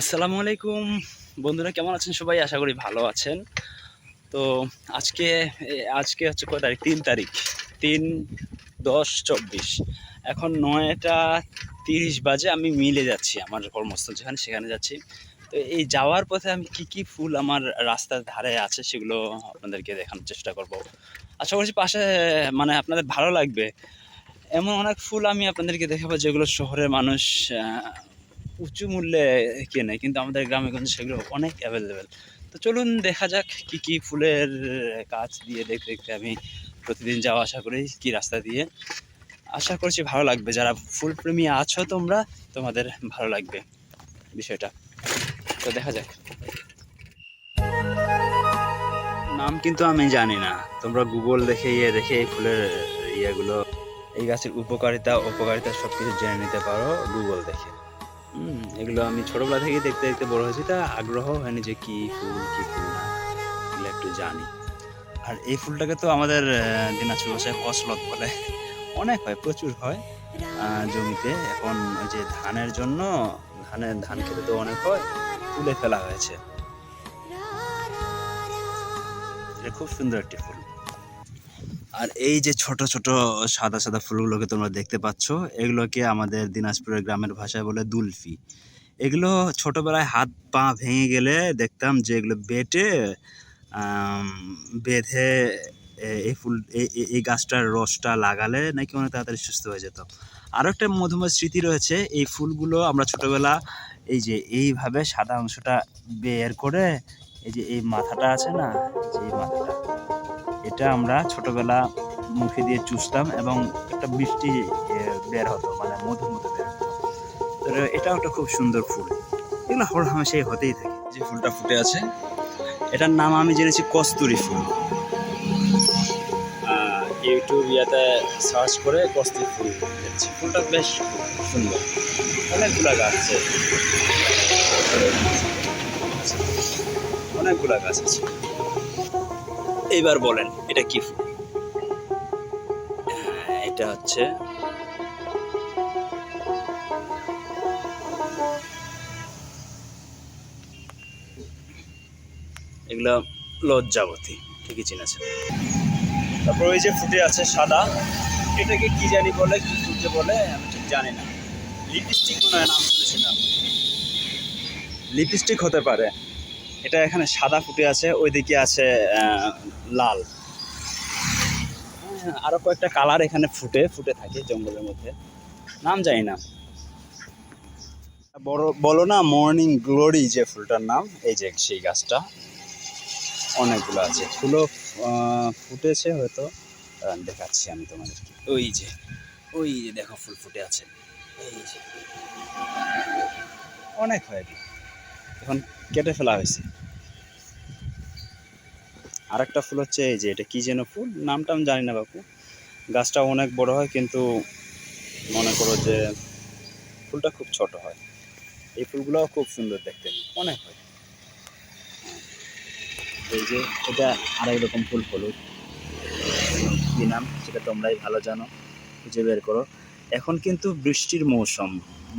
আসসালামু আলাইকুম। বন্ধুরা, কেমন আছেন সবাই? আশা করি ভালো আছেন। তো আজকে আজকে হচ্ছে কয় তারিখ? তিন তারিখ। তিন, দশ, চব্বিশ। এখন নয়টা তিরিশ বাজে, আমি মিলে যাচ্ছি আমার কর্মস্থল যেখানে, সেখানে যাচ্ছি। তো এই যাওয়ার পথে আমি কি কি ফুল আমার রাস্তার ধারে আছে, সেগুলো আপনাদেরকে দেখানোর চেষ্টা করব। আশা করছি পাশে মানে আপনাদের ভালো লাগবে। এমন অনেক ফুল আমি আপনাদেরকে দেখাবো, যেগুলো শহরের মানুষ উঁচু মূল্যে কেনে কিন্তু আমাদের গ্রামে গঞ্জে সেগুলো অনেক অ্যাভেলেবেল তো চলুন দেখা যাক কি কি ফুলের কাজ দিয়ে দেখতে দেখতে আমি প্রতিদিন যাওয়া আশা করি, কি রাস্তা দিয়ে। আশা করছি ভালো লাগবে। যারা ফুল প্রেমী আছো তোমরা, তোমাদের ভালো লাগবে বিষয়টা। তো দেখা যাক। নাম কিন্তু আমি জানি না। তোমরা গুগল দেখে ইয়ে দেখে এই ফুলের ইয়েগুলো, এই গাছের উপকারিতা উপকারিতা সব কিছু জেনে নিতে পারো গুগল দেখে। এগুলো আমি ছোটবেলা থেকে দেখতে দেখতে বড় হয়েছি। তা আগ্রহ হয়নি যে কি ফুল কি ফুল না, এগুলো একটু জানি। আর এই ফুলটাকে তো আমাদের দিনাজপুর ভাষায় কসলত বলে। অনেক হয়, প্রচুর হয় জমিতে। এখন ওই যে ধানের জন্য, ধানের ধান খেতে তো অনেক হয়, তুলে ফেলা হয়েছে। খুব সুন্দর একটি ফুল। আর এই যে ছোট ছোট সাদা সাদা ফুলগুলোকে তোমরা দেখতে পাচ্ছ, এগুলোকে আমাদের দিনাজপুরের গ্রামের ভাষায় বলে দুলফি। এগুলো ছোটবেলায় হাত, পা ভেঙে গেলে দেখতাম যে এগুলো বেটে বেঁধে এই ফুল এই- গাছটার রসটা লাগালে নাকি অনেক তাড়াতাড়ি সুস্থ হয়ে যেত। আরও একটা মধুময় স্মৃতি রয়েছে, এই ফুলগুলো আমরা ছোটবেলা এই যে এইভাবে সাদা অংশটা বের করে, এই যে এই মাথাটা আছে না যে এই মাথাটা এটা আমরা ছোটবেলা মুখে দিয়ে চুষতাম এবং একটা মিষ্টি বের হতো মানে মধু মধু বের হতো। তো এটাও একটা খুব সুন্দর ফুল। এগুলো হর হামেশাই হতেই থাকে। যে ফুলটা ফুটে আছে, এটার নাম আমি জেনেছি কস্তুরি ফুল। ইউটিউব ইয়াতে সার্চ করে কস্তুরি ফুল দেখছি। ফুলটা বেশ সুন্দর। অনেকগুলা গাছ আছে। অনেকগুলা গাছ আছে। এইবার বলেন, এটা কি ফুল? এটা হচ্ছে এগুলো লজ্জাবতী ঠিকই চিনেছেন। তারপর ওই যে ফুটে আছে সাদা, এটাকে কি জানি বলে, কি ফুটে বলে, আমি ঠিক জানি না। লিপস্টিক মনে নাম শুনেছিলাম। লিপস্টিক হতে পারে। এটা এখানে সাদা ফুটে আছে ওইদিকে আছে লাল। হ্যাঁ, আরও কয়েকটা কালার এখানে ফুটে ফুটে থাকে জঙ্গলের মধ্যে। নাম জানি না। বড় বলো না মর্নিং গ্লোরি যে ফুলটার নাম এই যে সেই গাছটা অনেকগুলো আছে। ফুলও ফুটেছে হয়তো। দেখাচ্ছি আমি তোমাদেরকে। ওই যে ওই যে দেখো ফুল ফুটে আছে। এই যে। অনেক হয় এখন কেটে ফেলা হয়েছে। আরেকটা ফুল হচ্ছে এই যে, এটা কি যেন ফুল? নামটা আমি জানি না বাপু। গাছটা অনেক বড় হয়, কিন্তু মনে করো যে ফুলটা খুব ছোট হয়। এই ফুলগুলোও খুব সুন্দর দেখতে, অনেক হয়। এই যে, এটা আরেক রকম ফুল হলুদ কী নাম? সেটা তোমরাই ভালো জানো, খুঁজে বের করো। এখন কিন্তু বৃষ্টির মৌসুম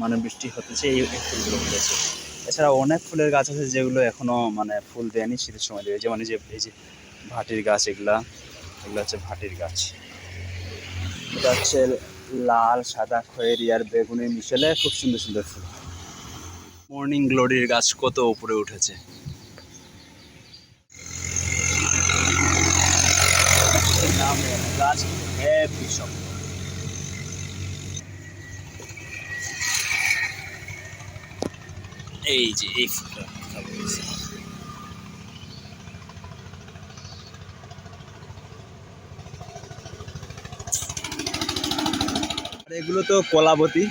মানে বৃষ্টি হতেছে, এই ফুলগুলো ফুটেছে এছাড়া অনেক ফুলের গাছ আছে যেগুলো এখনও মানে ফুল দেয়নি শীতের সময় দেবে। যেমন এই যে এই যে ভাটির গাছ এগুলা, এগুলো হচ্ছে ভাটির গাছ। এটা হচ্ছে লাল, সাদা, খয়েরি আর বেগুনি মিশেলে খুব সুন্দর সুন্দর ফুল। মর্নিং গ্লোরির গাছ কত উপরে উঠেছে। গাছ হ্যাপি সব এই যে, এই এগুলো তো কলাবতী,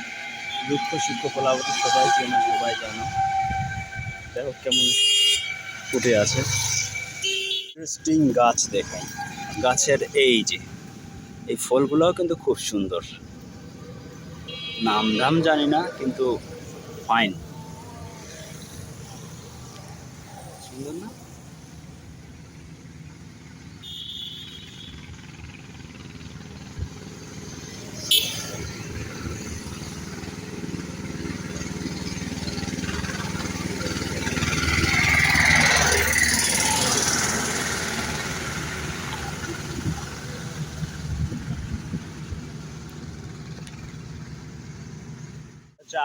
দুঃখ সুখ কলাবতী, সবাই চেনো, সবাই জানো। দেখো কেমন ফুটে আছে। ইন্টারেস্টিং গাছ দেখো গাছের এই যে, এই ফলগুলোও কিন্তু খুব সুন্দর। নাম ধাম জানি না, কিন্তু ফাইন সুন্দর না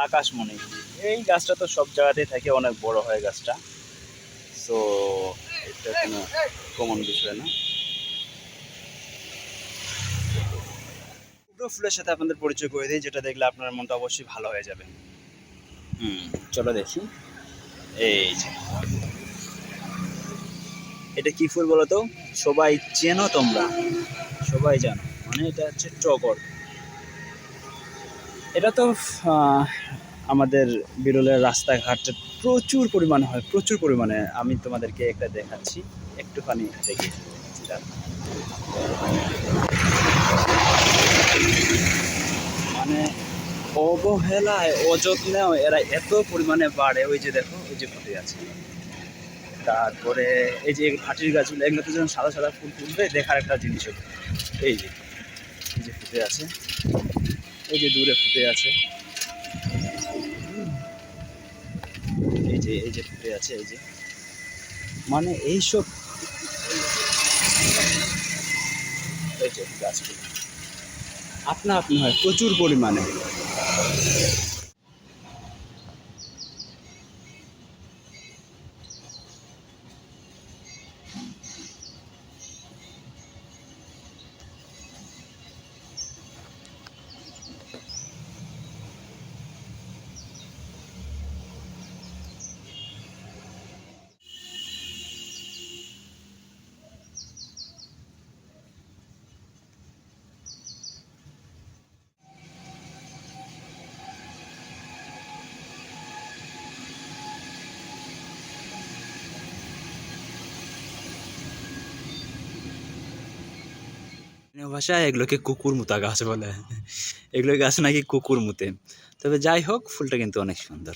আকাশমণি এই গাছটা তো সব জায়গাতেই থাকে অনেক বড় হয় গাছটা। সো এটা কোনো কমন বিষয় না। পুরো ফুলের সাথে আপনাদের পরিচয় করে দিই যেটা দেখলে আপনার মনটা অবশ্যই ভালো হয়ে যাবে। হুম চলো দেখি। এই যে। এটা কি ফুল বলো তো? সবাই চেনো তোমরা? সবাই জানো। মানে এটা হচ্ছে টগর। এটা তো আহ, আমাদের বিরলের রাস্তাঘাটে প্রচুর পরিমাণে হয়, প্রচুর পরিমাণে। আমি তোমাদেরকে একটা দেখাচ্ছি, একটুখানি দেখি মানে অবহেলায় অযত্নেও এরা এত পরিমাণে বাড়ে, ওই যে দেখো, ওই যে ফুটে আছে। তারপরে এই যে ভাটির গাছগুলো এগুলোতে যখন সাদা সাদা ফুল ফুটবে, দেখার একটা জিনিস এই যে এই যে ফুটে আছে, এই যে দূরে ফুটে আছে। যে এই যে ফুটে আছে এই যে। মানে এইসব এই যে গাছগুলো আপনা আপনি হয় প্রচুর পরিমাণে। স্থানীয় ভাষায় এগুলোকে কুকুর মুতা গাছ বলে এগুলো গাছ নাকি কুকুর মুতে তবে যাই হোক ফুলটা কিন্তু অনেক সুন্দর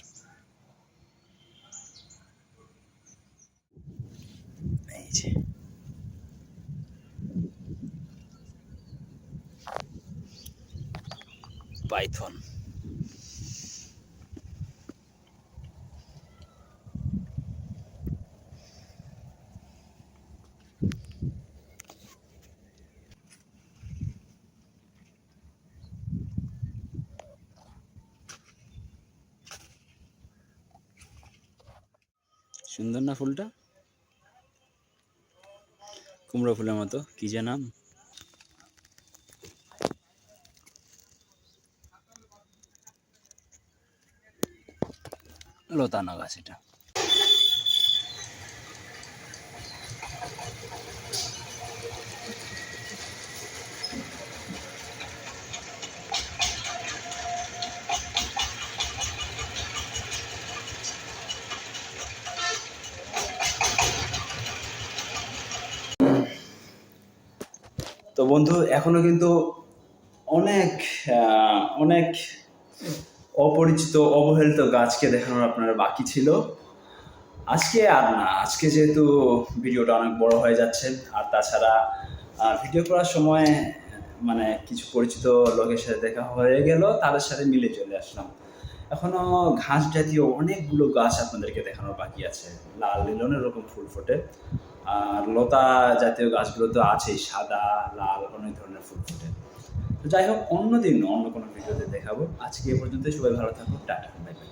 এই পাইথন সুন্দর না ফুলটা? কুমড়ো ফুলের মতো কি যে নাম? লতানো গাছ এটা। বন্ধু, এখনও কিন্তু অনেক অনেক অপরিচিত, অবহেলিত গাছকে দেখানোর আপনার বাকি ছিল। আজকে আর না, আজকে যেহেতু ভিডিওটা অনেক বড় হয়ে যাচ্ছে, আর তাছাড়া ভিডিও করার সময় মানে কিছু পরিচিত লোকের সাথে দেখা হয়ে গেল, তাদের সাথে মিলে চলে আসলাম। এখনও ঘাস জাতীয় অনেকগুলো গাছ আপনাদেরকে দেখানোর বাকি আছে, লাল লিলনের এরকম ফুল ফোটে। আর লতা জাতীয় গাছগুলো তো আছেই, সাদা, লাল, অনেক ধরনের ফুল ফুটে। তো যাই হোক, অন্যদিন অন্য কোনো ভিডিওতে দেখাবো। আজকে এ পর্যন্ত সবাই ভালো থাকুন, টাটা বাই বাই